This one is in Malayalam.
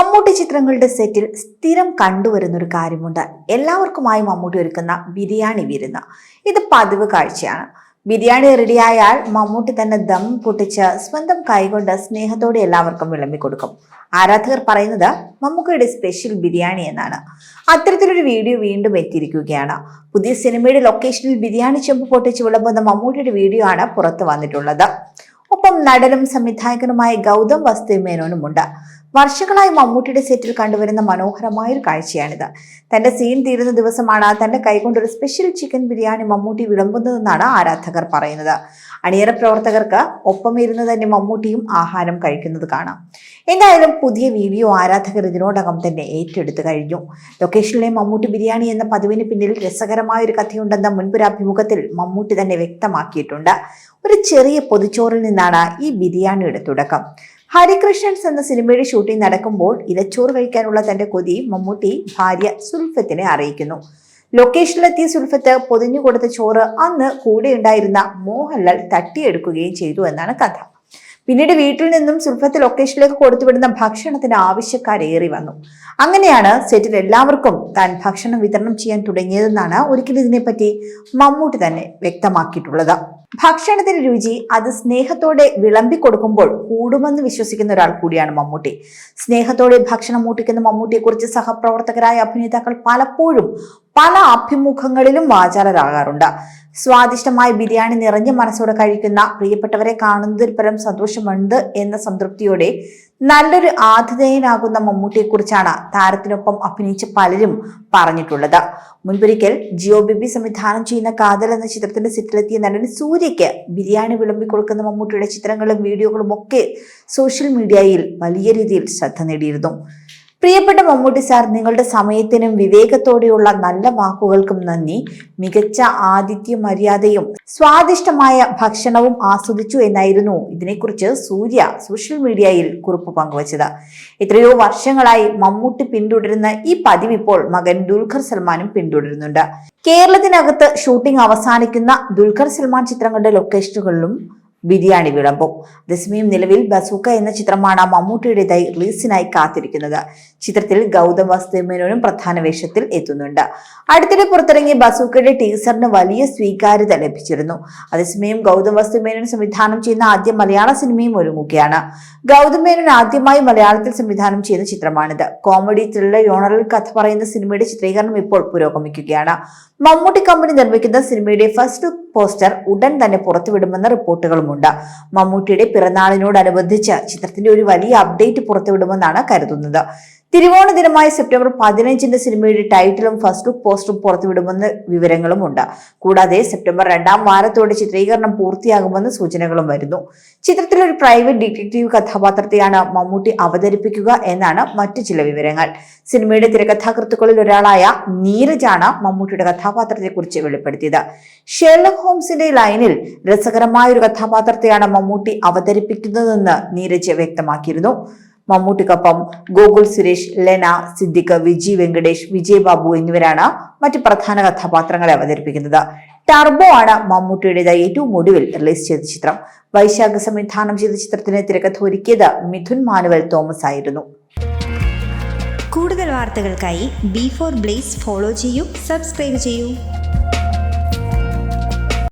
മമ്മൂട്ടി ചിത്രങ്ങളുടെ സെറ്റിൽ സ്ഥിരം കണ്ടുവരുന്ന ഒരു കാര്യമുണ്ട്. എല്ലാവർക്കുമായി മമ്മൂട്ടി ഒരുക്കുന്ന ബിരിയാണി വിരുന്ന്. ഇത് പതിവ് കാഴ്ചയാണ്. ബിരിയാണി റെഡിയായാൽ മമ്മൂട്ടി തന്നെ ദം പൊട്ടിച്ച് സ്വന്തം കൈകൊണ്ട് സ്നേഹത്തോടെ എല്ലാവർക്കും വിളമ്പി കൊടുക്കും ആരാധകർ പറയുന്നത് മമ്മൂക്കയുടെ സ്പെഷ്യൽ ബിരിയാണി എന്നാണ്. അത്തരത്തിലൊരു വീഡിയോ വീണ്ടും എത്തിയിരിക്കുകയാണ്. പുതിയ സിനിമയുടെ ലൊക്കേഷനിൽ ബിരിയാണി ചെമ്പ് പൊട്ടിച്ച് വിളമ്പുന്ന മമ്മൂട്ടിയുടെ വീഡിയോ ആണ് പുറത്തു വന്നിട്ടുള്ളത്. ഒപ്പം നടനും സംവിധായകനുമായ ഗൗതം വസ്തുമേനോനുമുണ്ട് വർഷങ്ങളായി മമ്മൂട്ടിയുടെ സെറ്റിൽ കണ്ടുവരുന്ന മനോഹരമായ ഒരു കാഴ്ചയാണിത്. തന്റെ സീൻ തീരുന്ന ദിവസമാണ് തന്റെ കൈകൊണ്ട് ഒരു സ്പെഷ്യൽ ചിക്കൻ ബിരിയാണി മമ്മൂട്ടി വിളമ്പുന്നതെന്നാണ് ആരാധകർ പറയുന്നത്. അണിയറ പ്രവർത്തകർക്ക് ഒപ്പം ഇരുന്ന് തന്നെ മമ്മൂട്ടിയും ആഹാരം കഴിക്കുന്നത് കാണാം. എന്തായാലും പുതിയ വീഡിയോ ആരാധകർ ഇതിനോടകം തന്നെ ഏറ്റെടുത്തു കഴിഞ്ഞു. ലൊക്കേഷനിലെ മമ്മൂട്ടി ബിരിയാണി എന്ന പതിവിന് പിന്നിൽ രസകരമായ ഒരു കഥയുണ്ടെന്ന മുൻപൊരു അഭിമുഖത്തിൽ മമ്മൂട്ടി തന്നെ വ്യക്തമാക്കിയിട്ടുണ്ട്. ഒരു ചെറിയ പൊതിച്ചോറിൽ നിന്നാണ് ഈ ബിരിയാണിയുടെ തുടക്കം. ഹരികൃഷ്ണൻസ് എന്ന സിനിമയുടെ ഷൂട്ടിംഗ് നടക്കുമ്പോൾ ഇലച്ചോറ് കഴിക്കാനുള്ള തന്റെ കൊതി മമ്മൂട്ടി ഭാര്യ സുൽഫത്തിനെ അറിയിക്കുന്നു. ലൊക്കേഷനിലെത്തിയ സുൽഫത്ത് പൊതിഞ്ഞു കൊടുത്ത ചോറ് അന്ന് കൂടെയുണ്ടായിരുന്ന മോഹൻലാൽ തട്ടിയെടുക്കുകയും ചെയ്തു എന്നാണ് കഥ. പിന്നീട് വീട്ടിൽ നിന്നും സുൽഫത്ത് ലൊക്കേഷനിലേക്ക് കൊടുത്തുവിടുന്ന ഭക്ഷണത്തിന് ആവശ്യക്കാരേറി വന്നു. അങ്ങനെയാണ് സെറ്റിൽ എല്ലാവർക്കും താൻ ഭക്ഷണം വിതരണം ചെയ്യാൻ തുടങ്ങിയതെന്നാണ് ഒരിക്കലും ഇതിനെപ്പറ്റി മമ്മൂട്ടി തന്നെ വ്യക്തമാക്കിയിട്ടുള്ളത്. ഭക്ഷണത്തിന്റെ രുചി അത് സ്നേഹത്തോടെ വിളമ്പി കൊടുക്കുമ്പോൾ കൂടുമെന്ന് വിശ്വസിക്കുന്ന ഒരാൾ കൂടിയാണ് മമ്മൂട്ടി. സ്നേഹത്തോടെ ഭക്ഷണം മൂട്ടിക്കുന്ന മമ്മൂട്ടിയെക്കുറിച്ച് സഹപ്രവർത്തകരായ അഭിനേതാക്കൾ പലപ്പോഴും പല അഭിമുഖങ്ങളിലും വാചാലരാകാറുണ്ട്. സ്വാദിഷ്ടമായ ബിരിയാണി നിറഞ്ഞ മനസ്സോടെ കഴിക്കുന്ന പ്രിയപ്പെട്ടവരെ കാണുന്നതിൽ പരം സന്തോഷമുണ്ട് എന്ന സംതൃപ്തിയോടെ നല്ലൊരു ആതിഥേയനാകുന്ന മമ്മൂട്ടിയെക്കുറിച്ചാണ് താരത്തിനൊപ്പം അഭിനയിച്ച പലരും പറഞ്ഞിട്ടുള്ളത്. മുൻപൊരിക്കൽ ജിയോ ബിബി സംവിധാനം ചെയ്യുന്ന കാതൽ എന്ന ചിത്രത്തിന്റെ സെറ്റിലെത്തിയ നടൻ സൂര്യയ്ക്ക് ബിരിയാണി വിളമ്പി കൊടുക്കുന്ന മമ്മൂട്ടിയുടെ ചിത്രങ്ങളും വീഡിയോകളും ഒക്കെ സോഷ്യൽ മീഡിയയിൽ വലിയ രീതിയിൽ ശ്രദ്ധ നേടിയിരുന്നു. പ്രിയപ്പെട്ട മമ്മൂട്ടി സാർ നിങ്ങളുടെ സമയത്തിനും വിവേകത്തോടെയുള്ള നല്ല വാക്കുകൾക്കും നന്ദി. മികച്ച ആതിഥ്യ മര്യാദയും സ്വാദിഷ്ടമായ ഭക്ഷണവും ആസ്വദിച്ചു എന്നായിരുന്നു ഇതിനെക്കുറിച്ച് സൂര്യ സോഷ്യൽ മീഡിയയിൽ കുറിപ്പ് പങ്കുവച്ചത്. എത്രയോ വർഷങ്ങളായി മമ്മൂട്ടി പിന്തുടരുന്ന ഈ പതിവ് ഇപ്പോൾ മകൻ ദുൽഖർ സൽമാനും പിന്തുടരുന്നുണ്ട്. കേരളത്തിനകത്ത് ഷൂട്ടിംഗ് അവസാനിക്കുന്ന ദുൽഖർ സൽമാൻ ചിത്രങ്ങളുടെ ലൊക്കേഷനുകളിലും ബിരിയാണി വിളമ്പും അതേസമയം നിലവിൽ ബസൂക്ക എന്ന ചിത്രമാണ് മമ്മൂട്ടിയുടേതായി റിലീസിനായി കാത്തിരിക്കുന്നത്. ചിത്രത്തിൽ ഗൗതം വാസുദേവനോനും പ്രധാന വേഷത്തിൽ എത്തുന്നുണ്ട്. അടുത്തിടെ പുറത്തിറങ്ങിയ ബസൂക്കയുടെ ടീസറിന് വലിയ സ്വീകാര്യത ലഭിച്ചിരുന്നു. അതേസമയം ഗൗതം വാസുദേവനോൻ സംവിധാനം ചെയ്യുന്ന ആദ്യ മലയാള സിനിമയും ഒരുങ്ങുകയാണ്. ഗൗതം മേനോൻ ആദ്യമായി മലയാളത്തിൽ സംവിധാനം ചെയ്യുന്ന ചിത്രമാണിത്. കോമഡി ത്രില്ലർ യോണറിൽ കഥ പറയുന്ന സിനിമയുടെ ചിത്രീകരണം ഇപ്പോൾ പുരോഗമിക്കുകയാണ്. മമ്മൂട്ടി കമ്പനി നിർമ്മിക്കുന്ന സിനിമയുടെ ഫസ്റ്റ് ലുക്ക് പോസ്റ്റർ ഉടൻ തന്നെ പുറത്തുവിടുമെന്ന റിപ്പോർട്ടുകളുമുണ്ട്. മമ്മൂട്ടിയുടെ പിറന്നാളിനോടനുബന്ധിച്ച് ചിത്രത്തിന്റെ ഒരു വലിയ അപ്ഡേറ്റ് പുറത്തുവിടുമെന്നാണ് കരുതുന്നത്. തിരുവോണ ദിനമായ സെപ്റ്റംബർ പതിനഞ്ചിന്റെ സിനിമയുടെ ടൈറ്റിലും ഫസ്റ്റ് ലുക്ക് പോസ്റ്ററും പുറത്തുവിടുമെന്ന് വിവരങ്ങളുമുണ്ട്. കൂടാതെ സെപ്റ്റംബർ രണ്ടാം വാരത്തോടെ ചിത്രീകരണം പൂർത്തിയാകുമെന്ന് സൂചനകളും വരുന്നു. ചിത്രത്തിൽ ഒരു പ്രൈവറ്റ് ഡിറ്റക്റ്റീവ് കഥാപാത്രത്തെയാണ് മമ്മൂട്ടി അവതരിപ്പിക്കുക എന്നാണ് മറ്റു ചില വിവരങ്ങൾ. സിനിമയുടെ തിരക്കഥാകൃത്തുക്കളിൽ ഒരാളായ നീരജാണ് മമ്മൂട്ടിയുടെ കഥാപാത്രത്തെക്കുറിച്ച് വെളിപ്പെടുത്തിയത്. ഷെർലക് ഹോംസിന്റെ ലൈനിൽ രസകരമായ ഒരു കഥാപാത്രത്തെയാണ് മമ്മൂട്ടി അവതരിപ്പിക്കുന്നതെന്ന് നീരജ് വ്യക്തമാക്കിയിരുന്നു. മമ്മൂട്ടിക്കൊപ്പം ഗോകുൽ സുരേഷ് ലെന സിദ്ദിഖ് വിജി വെങ്കടേഷ് വിജയബാബു എന്നിവരാണ് മറ്റ് പ്രധാന കഥാപാത്രങ്ങളെ അവതരിപ്പിക്കുന്നത്. ടർബോ ആണ് മമ്മൂട്ടിയുടേത് ഏറ്റവും ഒടുവിൽ റിലീസ് ചെയ്ത ചിത്രം. വൈശാഖ സംവിധാനം ചെയ്ത ചിത്രത്തിന് തിരക്കഥ ഒരുക്കിയത് മിഥുൻ മാനുവൽ തോമസ് ആയിരുന്നു. കൂടുതൽ വാർത്തകൾക്കായി ബി ഫോർ ബ്ലേസ് ഫോളോ ചെയ്യൂ സബ്സ്ക്രൈബ് ചെയ്യൂ.